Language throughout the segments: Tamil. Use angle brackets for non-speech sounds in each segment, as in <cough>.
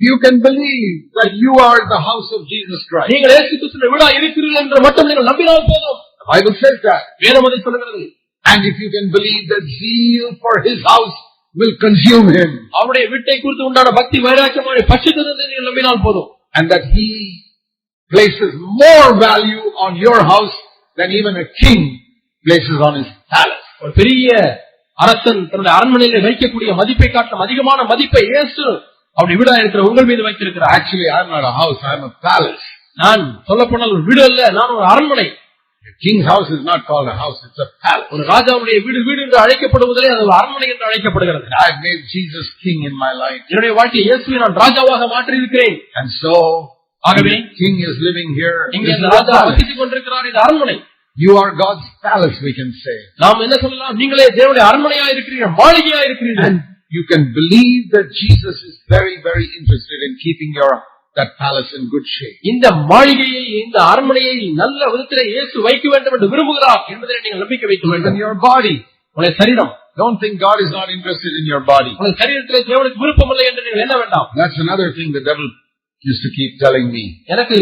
You can believe that you are the house of Jesus Christ. நீங்கள் இயேசு கிறிஸ்துவின் வீடா இருக்கிறீர்கள் என்று மட்டும் நீங்கள் நம்பினால் போதும் The Bible says that. வேதம் அதை சொல்லுகிறது And if you can believe that zeal for his house will consume him அவருடைய வீட்டை குறித்து உண்டான பக்தி வைராக்கியமான பட்சத்தை நீங்கள் நம்பினால் போதும் and that he places more value on your house than even a king places on his palace. ஒரு பெரிய அரசன் தன்னுடைய அரண்மனையில வைக்கக்கூடிய மதிப்பை காட்டும் அதிகமான மதிப்பை இயேசு அவருடைய வீடா இருக்கிற உங்கள் மீது Actually, I'm not a house, I'm a palace. நான் சொல்ல போனால் ஒரு வீடு அல்ல நான் ஒரு அரண்மனை not called a house, it's a palace. ஒரு ராஜாவுடைய வீடு வீடு என்று அழைக்கப்படுவதிலே அது ஒரு அரண்மனை என்று அழைக்கப்படுகிறது I've made Jesus king in my life. என்னுடைய வாழ்க்கையை இயேசுவை நான் ராஜாவாக மாற்றி இருக்கிறேன் And so, ஆகவே king is living here. இங்கே ராஜா. வசித்துக் கொண்டிருக்கிறார் இது அரண்மனை You are God's palace, we can say. நாம் என்ன சொல்லலாம் நீங்களே தேவனுடைய அரண்மனையா இருக்கிறீர்கள் மாளிகையா இருக்கிறீர்கள் you can believe that Jesus is very, very interested in keeping your that palace in good shape. இந்த மாளிகையை இந்த அரண்மனையை நல்ல விதத்திலே இயேசு வைக்க வேண்டும் என்று விரும்புகிறார் என்பதை நீங்கள் நம்பிக்கை வைக்க Even வேண்டும் your body. உங்களுடைய சரீரம் Don't think God is not interested in your body. உங்களுடைய சரீரத்திலே தேவனுக்கு விருப்பம் இல்லை என்று நீங்கள் என்ன வேண்டாம் That's another thing the devil used to keep telling me எனக்கு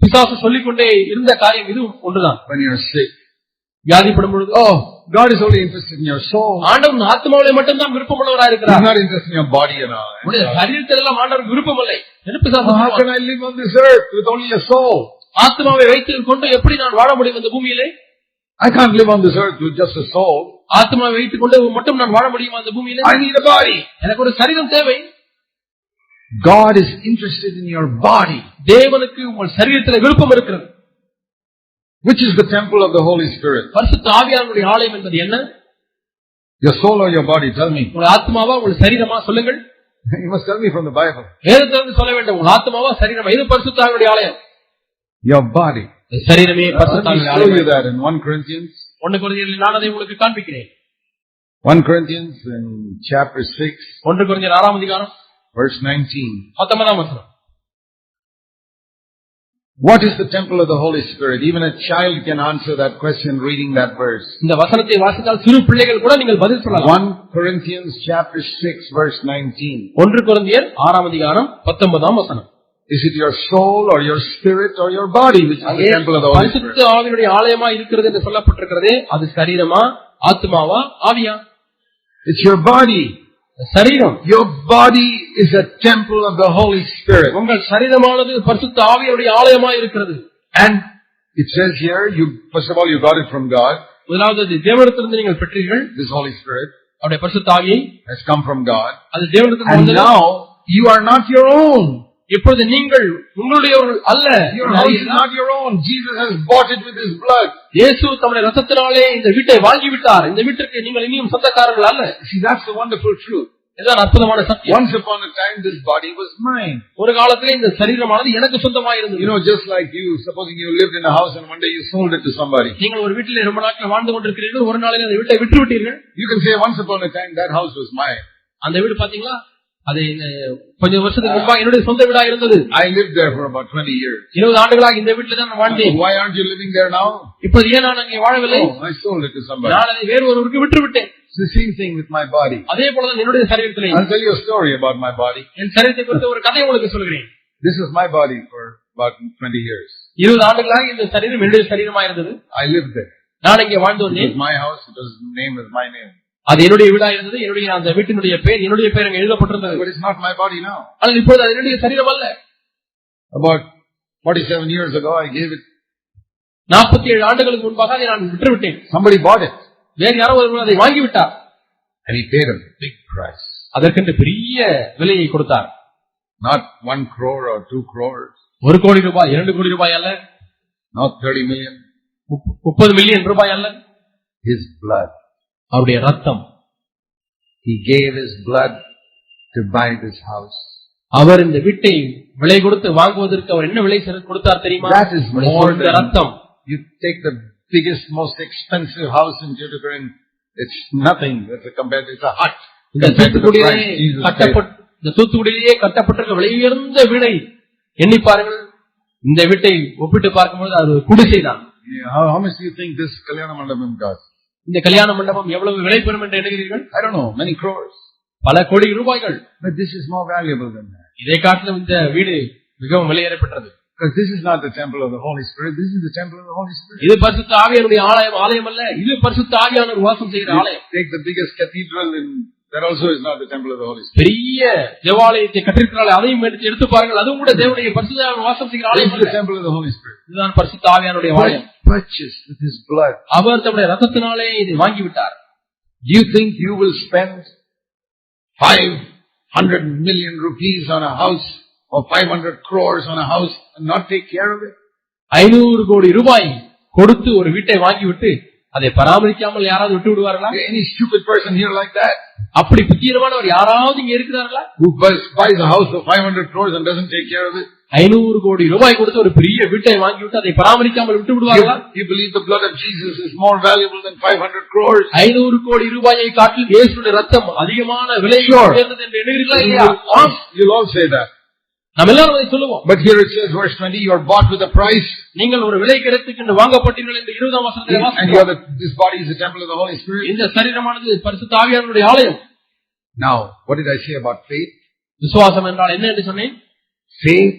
பிசாசு சொல்லிக்கொண்டே இருந்த காரியம் இது ஒன்றுதான் when you're sick. வியாதிப்படும் பொழுது Oh, God is only interested in your soul. ஆண்டவன் ஆத்மாவிலே மட்டும்தான் விருப்பமுள்ளவராக He's இருக்கிறார் not interested in your body and all. உங்களுடைய சரீரத்தில் எல்லாம் ஆண்டவருக்கு விருப்பம் இல்லை பிசாசு So how can I live on this earth with only a soul? ஆத்மாவை வைத்துக் கொண்டு எப்படி நான் வாழ முடியும் இந்த பூமியிலே I can't live on this earth with just a soul. ஆத்மாவை வைத்துக் கொண்டு மட்டும் நான் வாழ முடியுமா இந்த பூமியிலே I need a body. எனக்கு ஒரு சரீரம் தேவை God is interested in your body, தேவனுக்கு உங்கள் சரீரத்தில் விருப்பம் இருக்கிறது which is the temple of the Holy Spirit. பரிசுத்த ஆவியானுடைய ஆலயம் என்பது என்ன Your soul or your body? Tell me. உங்கள் ஆத்மாவா உங்கள் சரீரமா சொல்லுங்கள் <laughs> You must tell me from the Bible. வேதத்திலிருந்து சொல்ல வேண்டும் உங்கள் ஆத்மாவா சரீரமா இது பரிசுத்த ஆவியானுடைய ஆலயம் Your body. சரீரமே பரிசுத்த ஆவியானுடைய show you ஆலயம் that in 1 Corinthians. ஒன்று குறைஞ்சல் நான் அதை உங்களுக்கு காண்பிக்கிறேன் 1 Corinthians in chapter 6, ஒன்று குறைஞ்சல் ஆறாம் அதிகாரம் verse 19. பத்தொன்பதாம் வசனம் What is the temple of the Holy Spirit? Even a child can answer that question reading that verse. இந்த வசனத்தை வாசித்தால் சிறு பிள்ளைகள் கூட நீங்கள் பதில் சொல்லலாம் 1 Corinthians chapter 6 verse 19. ஒன்று குறைந்தியர் ஆறாம் அதிகாரம் பத்தொன்பதாம் வசனம் Is it your soul or your spirit or your body which is the temple of the Holy Spirit? பரிசுத்த ஆவியினுடைய ஆலயமா இருக்கிறது என்று சொல்லப்பட்டிருக்கிறதே அது சரீரமா ஆத்மாவா ஆவியா It's your body. சரீரம் Your body is a temple of the Holy Spirit. உங்கள் சரீரமானது பரிசுத்த ஆவியுடைய ஆலயமா இருக்கிறது And it says here, you, first of all, you got it from God. முதலாவது அது தேவனிடத்திலிருந்து நீங்கள் பெற்றீர்கள் This Holy Spirit அவருடைய பரிசுத்த ஆவியை has come from God. அது தேவனிடத்திலிருந்து And வந்தது. now, you are not your own. இப்பொழுது நீங்கள் உங்களுடையவர்கள் அல்ல. இயேசு தம்முடைய ரசத்தினாலே இந்த வீட்டை வாங்கி விட்டார் இந்த வீட்டிற்கு நீங்கள் இனியும் சொந்தக்காரர்கள் அல்ல that's the wonderful truth. இதுதான் அற்புதமான சத்தியம் Once upon a time, this body was mine. ஒரு காலத்திலே இந்த சரீரமானது எனக்கு சொந்தமாக You இருந்தது know, just like you, supposing you lived in a house and one day you sold it to somebody. நீங்கள் ஒரு வீட்டிலே ரொம்ப நாட்கள் வாழ்ந்து கொண்டிருக்கிறீர்கள் ஒரு நாளில் அந்த வீட்டை விட்டு விட்டீர்கள் You can say, once upon a time, that house was mine. அந்த வீடு பாத்தீங்களா அது கொஞ்சம் வருஷத்துக்கு முன்பா என்னுடைய சொந்த வீடா இருந்தது I lived there for about 20 years. இருபது ஆண்டுகளாக இந்த வீட்டில் தான் வாழ்ந்தேன் Why aren't you living there now? இப்போது ஏன் நான் அங்கே வாழவில்லை Oh, I sold it to somebody. நான் அதை வேறு ஒருவருக்கு விட்டு விட்டேன் It's the same thing with my body. அதே போலதான் என்னுடைய சரீரத்திலே I'll tell you a story about my body. என் சரீரத்தை குறித்த ஒரு கதை உங்களுக்கு சொல்கிறேன் This is my body for about 20 years. இருபது ஆண்டுகளாக இந்த சரீரம் என்னுடைய சரீரமா இருந்தது I lived there. நான் இங்கே வாழ்ந்து வந்தேன் my house. It was name is my name. அது என்னுடைய வீடா இருந்தது என்னுடைய அந்த வீட்டினுடைய பேர் என்னுடைய பேர் அங்கே எழுதப்பட்டிருந்தது But it's not my body now. ஆனால் இப்போது அது என்னுடைய சரீரம் அல்ல About 47 years ago, I gave it. நாற்பத்தி ஏழு ஆண்டுகளுக்கு முன்பாக அதை நான் விட்டு விட்டேன் Somebody bought it. வேறு யாரோ ஒருவர் அதை வாங்கி விட்டார் And he paid a big price. அதற்கென்று பெரிய விலையை கொடுத்தார் Not one crore or two crores. ஒரு கோடி ரூபாய் இரண்டு கோடி ரூபாய் அல்ல Not 30 million. முப்ப- முப்பது மில்லியன் ரூபாய் அல்ல His blood. அவருடைய ரத்தம் He gave his blood to buy this house. அவர் இந்த வீட்டை விலை கொடுத்து வாங்குவதற்கு அவர் என்ன விலை கொடுத்தார் தெரியுமா That is அவருடைய more சொந்த than ரத்தம் you take the biggest, most expensive house in Tuticorin. It's nothing. That's a compared. It's a hut இந்த compared to the தூத்துக்குடியிலே price Jesus paid. கட்டப்பட்ட இந்த தூத்துக்குடியிலேயே கட்டப்பட்டிருக்க விலை உயர்ந்த வீடை எண்ணி பாருங்கள் இந்த வீட்டை ஒப்பிட்டு பார்க்கும்போது அது குடிசைதான் Yeah, How, how much do you think this Kalyana Mandapam cost? இந்த கல்யாண மண்டபம் எவ்வளவு விலை பெறும் என்று எண்ணுகிறீர்கள் I don't know, many crores. பல கோடி ரூபாய்கள் But this is more valuable than that. இதை காட்டிலும் இந்த வீடு மிகவும் வெளியேறப்பட்டது Because this is not the temple of the Holy Spirit, this is the temple of the Holy Spirit. இது பரிசுத்த ஆவியானுடைய ஆலயம் ஆலயம் அல்ல இது பரிசுத்த ஆவியானவர் வாசம் செய்கிற ஆலயம் Take the biggest cathedral in, that also is not the temple of the Holy Spirit. பெரிய தேவாலயத்தை கட்டிருக்கிறாள் அதையும் எடுத்து எடுத்து பாருங்கள் அதுவும் கூட தேவனுடைய பரிசுத்த ஆவியானவர் வாசம் செய்கிற ஆலயம் is the அல்ல temple of the Holy Spirit. இதுதான் பரிசுத்த ஆவியானுடைய ஆலயம் Purchased with His blood. அவர் தம்முடைய ரத்தத்தினாலே இதை வாங்கி விட்டார் Do you think you will spend 500 million rupees on a house or 500 crores on a house and not take care of it? ஐநூறு கோடி ரூபாய் கொடுத்து ஒரு வீட்டை வாங்கிவிட்டு அதை பராமரிக்காமல் யாராவது விட்டு விடுவார்களா Any stupid person here like that அப்படி புத்தீனமானவர் யாராவது இங்க இருக்கிறார்களா who buys, buys a house for 500 crores and doesn't take care of it? ஐநூறு கோடி ரூபாய் கொடுத்து ஒரு பெரிய வீட்டை வாங்கிவிட்டு அதை பராமரிக்காமல் விட்டு You, விடுவார்களா you believe the blood of Jesus is more valuable than 500 crores? ஐநூறு கோடி ரூபாயை காட்டில் இயேசுடைய ரத்தம் அதிகமான விலை Sure. உயர்ந்தது என்று எண்ணுகிறீர்களா You'll இல்லையா all, you'll all say that. நம்ம எல்லாரும் அதை சொல்லுவோம் But here it says, verse 20, you are bought with a price, நீங்கள் ஒரு விலை கிடைத்துக்கென்று வாங்கப்பட்டீர்கள் என்று இருபதாம் வசனத்தை and you வாசிக்கிறோம். are the, this body is the temple of the Holy Spirit. இந்த சரீரமானது பரிசுத்த ஆவியானுடைய ஆலயம் Now, what did I say about faith? விசுவாசம் என்றால் என்ன என்று சொன்னேன் Faith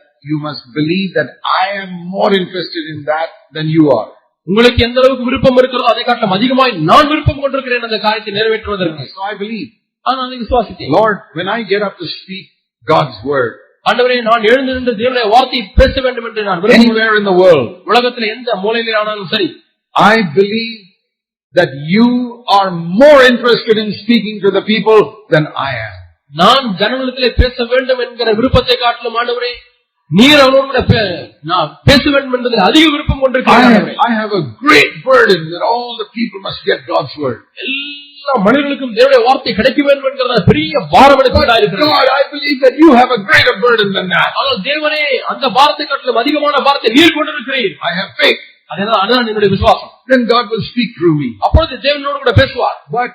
you must believe that I am more interested in that than you are. உங்களுக்கு எந்த அளவுக்கு விருப்பம் இருக்கிறதோ அதை காட்டிலும் அதிகமாய் நான் விருப்பம் கொண்டிருக்கிறேன் அந்த காரியத்தை நிறைவேற்றுவதற்கு So I believe. ஆனால் அதை விசுவாசித்தேன் Lord, when I get up to speak God's word, ஆண்டவரே நான் எழுந்து நின்று தேவனுடைய வார்த்தையை பேச வேண்டும் என்று நான் விரும்புகிறேன் anywhere in the world, உலகத்தில் எந்த மூலையிலே ஆனாலும் சரி I believe that you are more interested in speaking to the people than I am. நான் ஜனங்களிடத்திலே பேச வேண்டும் என்கிற விருப்பத்தை காட்டிலும் ஆண்டவரே நீர் அவரோடு நான் பேச வேண்டும் என்பதில் அதிக விருப்பம் கொண்டிருக்கிறேன். I have a great burden that all the people must get God's word. எல்லா மனிதர்களுக்கும் தேவனுடைய வார்த்தை கிடைக்க வேண்டும் என்கிற பெரிய பாரம் God, I believe that you have a greater burden than that. ஆனால் தேவனே அந்த பாரத்தை காட்டிலும் அதிகமான பாரத்தை நீர் கொண்டிருக்கிறீர் I have faith. அதனால் அதுதான் என்னுடைய விசுவாசம் Then God will speak through me. அப்பொழுது தேவனோடு கூட பேசுவார் But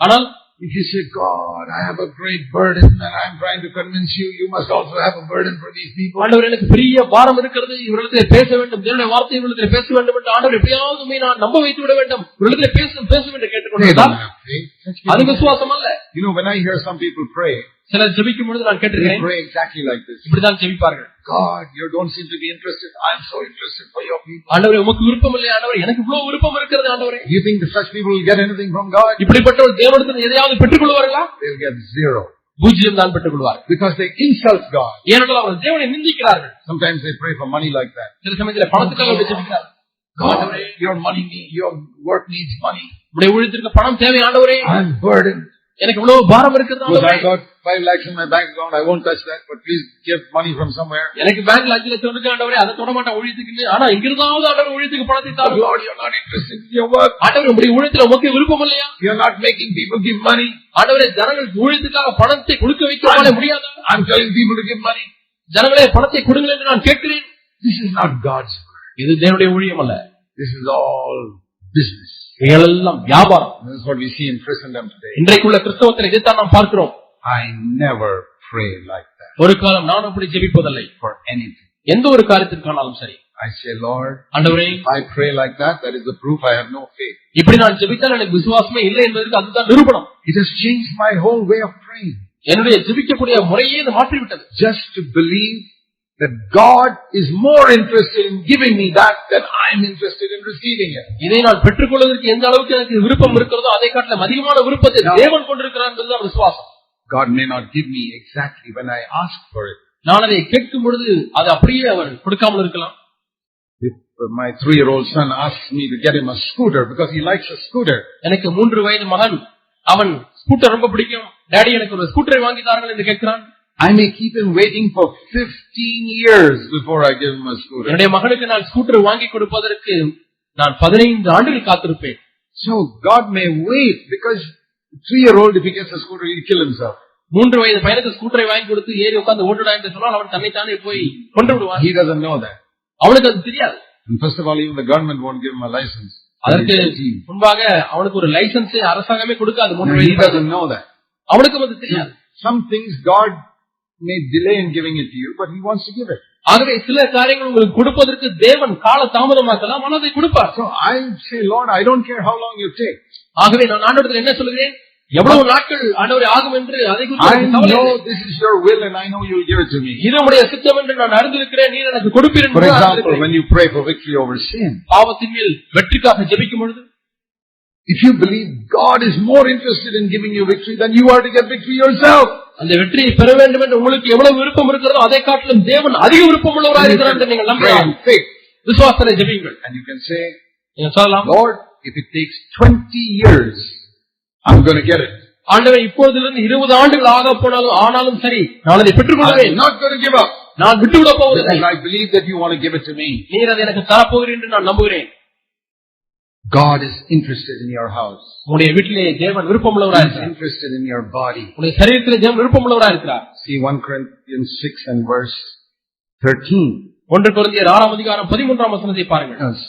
ஆனால் if you say, God, I have a great burden and I'm trying to convince you, you must also have a burden for these people. ஆண்டவர் எனக்கு பெரிய பாரம் இருக்கிறது. இவரிடத்தில் பேச வேண்டும். தேவனுடைய வார்த்தை இவரிடத்தில் பேச வேண்டும் என்று ஆண்டவர் எப்படியாவது நான் நம்ப வைத்து விட வேண்டும். இவரிடத்தில் பேசும் பேசும் என்று They கேட்டுக்கொண்டிருந்தால் don't have faith. Such அது people- விசுவாசம் அல்ல. You know, when I hear some people pray, சிலர் ஜெபிக்கும் பொழுது நான் they கேட்டிருக்கிறேன் pray exactly like this. இப்படிதான் ஜெபிப்பார்கள் God, you don't seem to be interested. I'm so interested for your people. ஆண்டவரே உமக்கு விருப்பம் இல்லை ஆண்டவர் எனக்கு இவ்வளவு விருப்பம் இருக்கிறது ஆண்டவரே Do you think that such people will get anything from God? இப்படிப்பட்ட ஒரு தேவனத்தில் எதையாவது பெற்றுக் கொள்வார்களா They'll get zero. பூஜ்யம் தான் பெற்றுக் கொள்வார்கள் Because they insult God. ஏனென்றால் அவர்கள் தேவனை நிந்திக்கிறார்கள் Sometimes they pray for money like that. சில சமயத்தில் பணத்துக்காக அப்படி ஜெபிக்கிறார்கள் God, your money, need, your work needs money. உடைய ஊழியத்திற்கு பணம் தேவை ஆண்டவரே I'm burdened. எனக்கு இவ்வளவு பாரம் இருக்கிறது Because ஆண்டவரே I got five lakhs in my bank account. I won't touch that. But please give money from somewhere. எனக்கு பேங்க்ல அஞ்சு லட்சம் இருக்கு ஆண்டவரே அதை தொட மாட்டேன் ஊழியத்துக்கு ஆனா எங்கிருந்தாவது ஆண்டவர் ஊழியத்துக்கு பணத்தை தாரும் Lord, you're not interested in your work. ஆண்டவர் உடைய ஊழியத்துல உமக்கு விருப்பம் இல்லையா You're not making people give money. ஆண்டவரே ஊழியத்துக்காக பணத்தை கொடுக்க வைக்க முடியாதா I'm telling people to give money. ஜனங்களே பணத்தை கொடுங்கள் என்று நான் கேட்கிறேன் This is not God's word. இது தேவனுடைய ஊழியம் அல்ல This is all business. இவைகளெல்லாம் வியாபாரம் This is what we see in Christendom today. இன்றைக்குள்ள கிறிஸ்தவத்தில் இதைத்தான் நாம் பார்க்கிறோம் I never pray like that ஒரு காலம் நான் அப்படி ஜெபிப்பதில்லை for anything. எந்த ஒரு காரியத்திற்கானாலும் சரி I say, Lord, ஆண்டவரே if I pray like that, that is the proof I have no faith. இப்படி நான் ஜெபித்தால் எனக்கு விசுவாசமே இல்லை என்பதற்கு அதுதான் நிரூபணம் It has changed my whole way of praying. என்னுடைய ஜெபிக்கக்கூடிய முறையே இது மாற்றிவிட்டது Just to believe that God is more interested in giving me that than I'm interested in receiving it. இதை நான் பெற்றுக்கொள்வதற்கு எந்த அளவுக்கு எனக்கு விருப்பம் இருக்கிறதோ அதை காட்டிலும் அதிகமான விருப்பத்தை தேவன் கொண்டிருக்கிறார் என்பதுதான் விசுவாசம். God may not give me exactly when I ask for it. நான் அதை கேட்கும் பொழுது அது அப்படியே அவர் கொடுக்காமல் இருக்கலாம். My three-year-old son asks me to get him a scooter because he likes a scooter, எனக்கு மூன்று வயது மகன் அவன் ஸ்கூட்டர் ரொம்ப பிடிக்கும். டாடி எனக்கு ஒரு ஸ்கூட்டரை வாங்கி தாருங்கள் என்று கேட்கிறான். I may keep him waiting for 15 years before I give him a scooter. என்னுடைய மகனுக்கு நான் ஸ்கூட்டர் வாங்கி கொடுப்பதற்கு நான் பதினைந்து ஆண்டுகள் காத்திருப்பேன் So God may wait because three-year-old, if he gets a scooter, he'll kill himself. மூன்று வயது பையனுக்கு ஸ்கூட்டரை வாங்கி கொடுத்து ஏறி உட்கார்ந்து ஓட்டுடா என்று சொன்னால் அவன் தன்னைத்தானே போய் கொண்டு விடுவான் He doesn't know that. அவனுக்கு அது தெரியாது And first of all, even the government won't give him a license. அதற்கு He's 18. முன்பாக அவனுக்கு ஒரு லைசன்ஸ் அரசாங்கமே கொடுக்காது மூன்று And he வயது doesn't know that. அவனுக்கும் அது தெரியாது Some things God may delay in giving it to you, but He wants to give it. ஆகவே சில காரியங்கள் உங்களுக்கு கொடுப்பதற்கு தேவன் கால தாமதமாக்கலாம் ஆனால் அதை கொடுப்பார் So I say, Lord, I don't care how long you take. ஆகவே நான் ஆண்டவரத்தில் என்ன சொல்கிறேன் எவ்வளவு நாட்கள் ஆண்டவரை ஆகும் என்று அதை குறித்து I எனக்கு கவலை know இல்லை. this is your will and I know you'll give it to me. இது உடைய சித்தம் என்று நான் அறிந்திருக்கிறேன் நீர் எனக்கு கொடுப்பீர் For என்று example, அறிந்திருக்கிறேன். when you pray for victory over sin, பாவத்தின் மேல் வெற்றிக்காக ஜெபிக்கும் பொழுது if you believe God is more interested in giving you victory than you are to get victory yourself, அந்த வெற்றியை பெற வேண்டும் என்று உங்களுக்கு எவ்வளவு விருப்பம் இருக்கிறதோ அதை காட்டிலும் தேவன் அதிக விருப்பம் உள்ளவராக then you இருக்கிறார் என்று can நீங்கள் pray நம்பலாம் in faith விசுவாசனை ஜெபியுங்கள் and you can say, நீங்க சொல்லலாம் Lord, if it takes 20 years, I'm going to get it. ஆண்டவர் இப்பொழுதிலிருந்து இருபது ஆண்டுகள் ஆக போனாலும் ஆனாலும் சரி நான் அதை பெற்றுக் I'm கொள்வேன் not going to give up நான் விட்டுவிட போவதில்லை because I believe that you want to give it to me. நீர் அதை எனக்கு தரப்போகிறேன் என்று நான் நம்புகிறேன் God is interested in your house. உங்களுடைய வீட்டிலே தேவன் விருப்பம் உள்ளவராக He's இருக்கிறார் interested in your body. உங்களுடைய சரீரத்திலே தேவன் விருப்பம் உள்ளவராக இருக்கிறார் See 1 Corinthians 6 and verse 13. ஒன்று குழந்தையர் ஆறாம் அதிகாரம் பதிமூன்றாம் வசனத்தை பாருங்கள் Yes.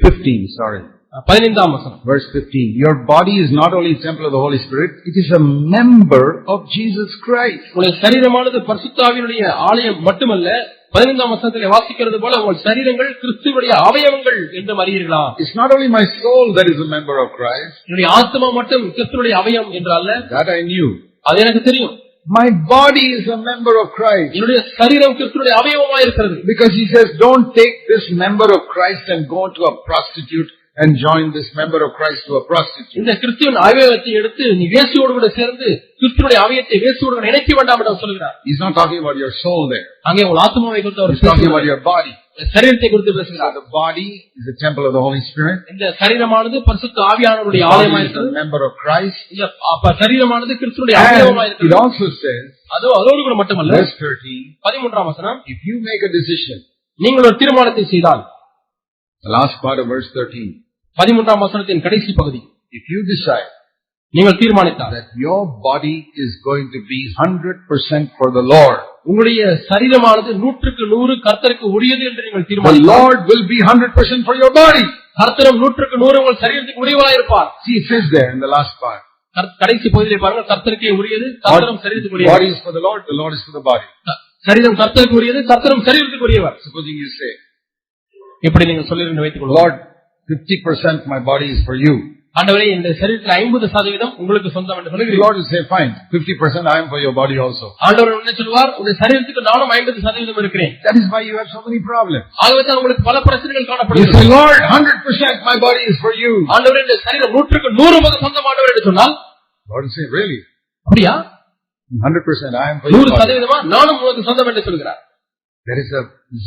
15, sorry. பதினைந்தாம் வசனம் Verse 15. Your body is not only a temple of the Holy Spirit, it is a member of Jesus Christ. உங்களுடைய சரீரமானது பரிசுத்தாவினுடைய ஆலயம் மட்டுமல்ல பதினைந்தாம் வசனத்திலே வாசிக்கிறது போல உங்கள் சரீரங்கள் கிறிஸ்துவனுடைய அவயவங்கள் என்று அறியீர்களா It's not only my soul that is a member of Christ. என்னுடைய ஆத்மா மட்டும் கிறிஸ்துவனுடைய அவயம் என்று அல்ல That I knew. அது எனக்கு தெரியும் My body is a member of Christ. Because he says, don't take this member of Christ and go to a prostitute and join this member of Christ to a prostitute. இந்த கிறிஸ்துவின் அவயவத்தை எடுத்து நீ வேசியோடு கூட சேர்ந்து கிறிஸ்துவனுடைய அவயத்தை வேசியோடு கூட இணைக்க வேண்டாம் என்று சொல்கிறார் He's not talking about your soul there. அங்கே உங்கள் ஆத்மாவை குறித்து அவர் He's talking about your body. சரீரத்தை குறித்து பேசுகிறார் the body is a temple of the Holy Spirit. இந்த சரீரமானது பரிசுத்த The ஆவியானவருடைய body ஆலயமா is a இருக்கிறது member of Christ. இந்த சரீரமானது கிறிஸ்துடைய அவயவமா And it இருக்கிறது also says, அதோ அதோடு கூட மட்டுமல்ல verse 13, பதிமூன்றாம் வசனம் if you make a decision, நீங்கள் ஒரு தீர்மானத்தை செய்தால் the last part of verse 13, பதிமூன்றாம் வசனத்தின் கடைசி பகுதி if you decide நீங்கள் தீர்மானித்தால் that your body is going to be 100% for the Lord, உங்களுடைய சரீரமானது நூற்றுக்கு நூறு கர்த்தருக்கு உரியது என்று நீங்கள் the தீர்மானித்தால் Lord will be 100% for your body. கர்த்தரும் நூற்றுக்கு நூறு உங்கள் சரீரத்துக்கு உரியவராக இருப்பார் See, it says there in the last part. கர்- கடைசி பகுதியிலே பாருங்க கர்த்தருக்கே உரியது கர்த்தரும் சரீரத்துக்கு உரியவர் Body is for the Lord, the Lord is for the body. க- சரீரம் கர்த்தருக்கு உரியது கர்த்தரும் சரீரத்துக்கு உரியவர் Supposing you say, எப்படி நீங்கள் சொல்லிருந்து வைத்துக் Lord, 50% my body is for you. ஆண்டவரே இந்த சரீரத்தில் ஐம்பது சதவீதம் உங்களுக்கு சொந்தம் என்று The சொல்லுகிறீர்கள் Lord will say, fine, 50% I am for your body also. ஆண்டவர் என்ன சொல்லுவார் உங்களுடைய சரீரத்துக்கு நானும் ஐம்பது சதவீதம் இருக்கிறேன் That is why you have so many problems. ஆகவே தான் உங்களுக்கு பல பிரச்சனைகள் You காணப்படுகிறது say, Lord, 100% my body is for you. ஆண்டவரே இந்த சரீரம் நூற்றுக்கு நூறு முதல் சொந்தமானவர் என்று சொன்னால் Lord will say, really? அப்படியா 100% I am for your நூறு body. சதவீதமா நானும் உனக்கு சொந்தம் என்று சொல்கிறார் There is a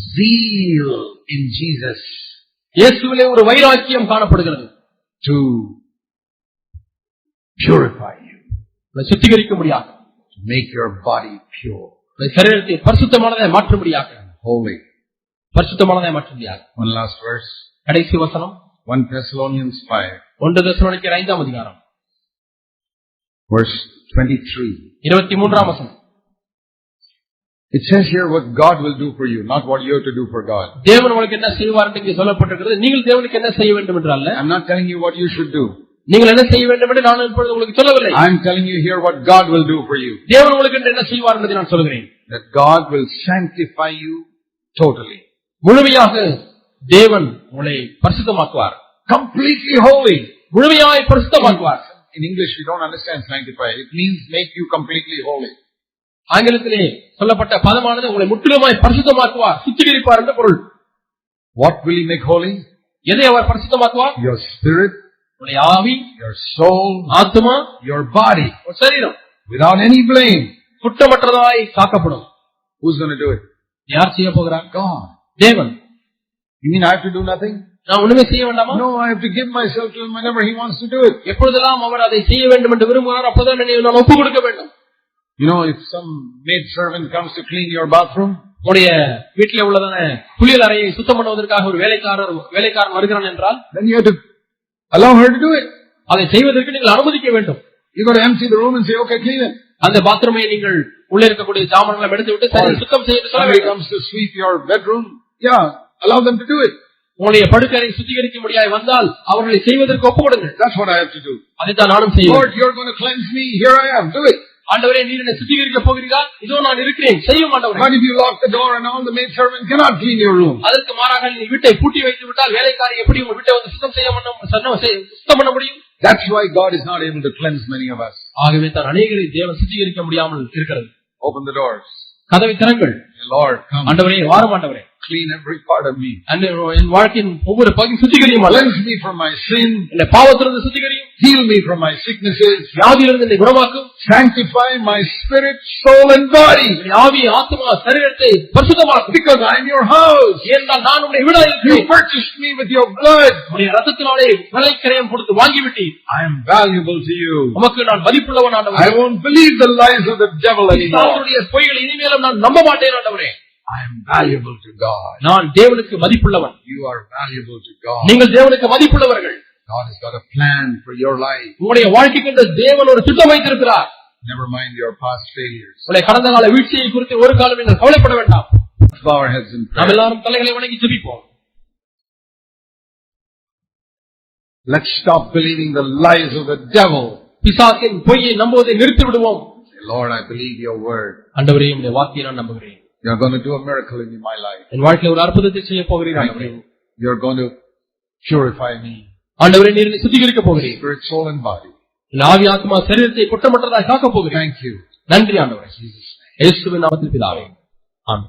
zeal in Jesus இயேசுவிலே ஒரு வைராக்கியம் காணப்படுகிறது to purify you, உங்களை சுத்திகரிக்க முடியாது to make your body pure, உங்களுடைய சரீரத்தை பரிசுத்தமானதை மாற்ற முடியாது holy. பரிசுத்தமானதை மாற்ற முடியாது One last verse. கடைசி வசனம் 1 Thessalonians 5, ஒன்று தசமணிக்கர் ஐந்தாம் அதிகாரம் verse 23. இருபத்தி மூன்றாம் வசனம் It says here what God will do for you, not what you have to do for God. தேவன் உங்களுக்கு என்ன செய்வார் என்று இங்கே சொல்லப்பட்டிருக்கிறது நீங்கள் தேவனுக்கு என்ன செய்ய வேண்டும் என்று அல்ல I'm not telling you what you should do. நீங்கள் என்ன செய்ய வேண்டும் என்று நான் இப்பொழுது உங்களுக்கு சொல்லவில்லை I'm telling you here what God will do for you. தேவன் உங்களுக்கு என்று என்ன செய்வார் என்பதை நான் சொல்கிறேன் That God will sanctify you totally. முழுமையாக தேவன் உங்களை பரிசுத்தமாக்குவார் Completely holy. முழுமையாய் பரிசுத்தமாக்குவார் In English, we don't understand sanctify. It means make you completely holy. ஆங்கிலத்திலே சொல்லப்பட்ட பதமானது உங்களை முற்றிலுமாய் பரிசுத்தமாக்குவார் சுத்திகரிப்பார் என்ற பொருள் What will He make holy? எதை அவர் பரிசுத்தமாக்குவார் Your spirit, உங்களுடைய ஆவி your soul, ஆத்மா your body, உங்கள் சரீரம் without any blame. குற்றமற்றதாய் காக்கப்படும் Who's going to do it? யார் செய்ய போகிறார் God. தேவன் You mean I have to do nothing? நான் ஒண்ணுமே செய்ய வேண்டாமா No, I have to give myself to Him whenever He wants to do it. எப்பொழுதெல்லாம் அவர் அதை செய்ய வேண்டும் என்று விரும்புகிறார் அப்போதான் என்னை நான் ஒப்பு கொடுக்க வேண்டும் You know, if some maid servant comes to clean your bathroom, உங்களுடைய வீட்டில் உள்ளதான குளியல் அறையை சுத்தம் பண்ணுவதற்காக ஒரு வேலைக்காரர் வேலைக்காரன் வருகிறான் என்றால் then you have to allow her to do it. அதை செய்வதற்கு நீங்கள் அனுமதிக்க வேண்டும் You got to empty the room and say, okay, clean it. அந்த பாத்ரூமை நீங்கள் உள்ளே இருக்கக்கூடிய ஜாமான்களை எடுத்து விட்டு சரி சுத்தம் செய்ய சொல்ல வேண்டும் comes to sweep your bedroom. Yeah, allow them to do it. உங்களுடைய படுக்கரை சுத்திகரிக்க முடியாது வந்தால் அவர்களை செய்வதற்கு ஒப்பு கொடுங்கள் That's what I have to do. அதைத்தான் நானும் செய்வேன் Lord, you're going to cleanse me. Here I am. Do it. ஆண்டவரே நீர் என்னை சுத்திகரிக்க போகிறீர்களா இதோ நான் இருக்கிறேன் செய்யும் ஆண்டவரே What if you lock the door and all the maid servant cannot clean your room? அதற்கு மாறாக நீ வீட்டை பூட்டி வைத்து விட்டால் வேலைக்காரி எப்படி உங்க வீட்டை வந்து சுத்தம் செய்ய செய்- சுத்தம் பண்ண முடியும் That's why God is not able to cleanse many of us. ஆகவே தான் அநேகரை தேவன் சுத்திகரிக்க முடியாமல் இருக்கிறது Open the doors. கதவை திறங்கள் Lord, come. ஆண்டவரே வாரம் ஆண்டவரே Clean every part of me. அந்த என் வாழ்க்கையின் ஒவ்வொரு பகுதி சுத்திகரியும் ஆண்டவரே. Cleanse me from my sin. என்னை பாவத்திலிருந்து சுத்திகரியும் Heal me from my sicknesses. வியாதியிலிருந்து என்னை குணமாக்கும் Sanctify my spirit, soul and body. என்னுடைய ஆவி ஆத்மா சரீரத்தை பரிசுத்தமாக்கும் Because I'm your house. ஏனென்றால் நான் உடைய வீடாக You இருக்கிறேன் purchased me with your blood. உடைய ரத்தத்தினாலே விலைக்கரையம் கொடுத்து வாங்கிவிட்டீர் I am valuable to you. உமக்கு நான் மதிப்புள்ளவன் I ஆண்டவரே won't believe the lies of the devil anymore. அவருடைய பொய்கள் இனிமேலும் நான் நம்ப மாட்டேன் ஆண்டவரே I am valuable to God. நான் தேவனுக்கு மதிப்புள்ளவன் You are valuable to God. நீங்கள் தேவனுக்கு மதிப்புள்ளவர்கள் God has got a plan for your life. உங்களுடைய வாழ்க்கைக்கு இந்த தேவன் ஒரு திட்டம் வைத்திருக்கிறார் Never mind your past failures. உங்களுடைய கடந்த கால வீழ்ச்சியை குறித்து ஒரு காலம் நீங்கள் கவலைப்பட வேண்டாம் Bow our heads in நாம் prayer. எல்லாரும் தலைகளை வணங்கி ஜெபிப்போம் Let's stop believing the lies of the devil. பிசாசின் பொய்யை நம்புவதை நிறுத்தி விடுவோம் Say, Lord, I believe your word. ஆண்டவரே உடைய வார்த்தையை நான் நம்புகிறேன் You're going to do a miracle in my life. என் வாழ்க்கையில் ஒரு அற்புதத்தை செய்ய போகிறேன் Thank ஆண்டவரே you. You're going to purify me, ஆண்டவரே நீர் என்னை சுத்திகரிக்க போகிறேன் spirit, soul, and body. என் ஆவி ஆத்மா சரீரத்தை குற்றமற்றதாய் காக்க போகிறேன் Thank you. நன்றி ஆண்டவரே இயேசுவின் நாமத்தில் பிதாவே ஆமென்